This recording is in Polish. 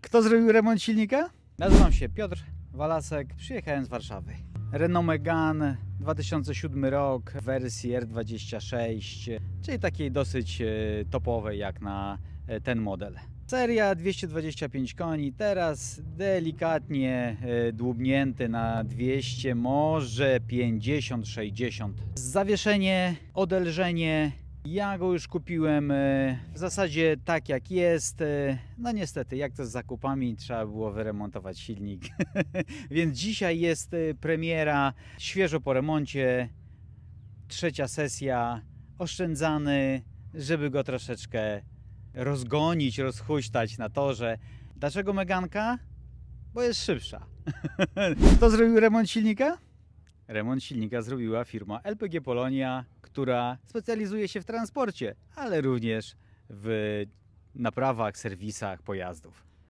Kto zrobił remont silnika? Nazywam się Piotr Walasek, przyjechałem z Warszawy. Renault Megane 2007 rok w wersji R26, czyli takiej dosyć e, topowej jak na e, ten model. Seria 225 koni, teraz delikatnie e, dłubnięty na 200, może 50-60. Zawieszenie, odelżenie, ja go już kupiłem e, w zasadzie tak jak jest. e, No niestety, jak to z zakupami, trzeba było wyremontować silnik. Więc dzisiaj jest e, premiera, świeżo po remoncie, trzecia sesja, oszczędzany, żeby go troszeczkę rozgonić, rozhuśtać na torze. Dlaczego Meganka? Bo jest szybsza. Kto zrobił remont silnika? Remont silnika zrobiła firma LPG Polonia, która specjalizuje się w transporcie, ale również w naprawach, serwisach pojazdów.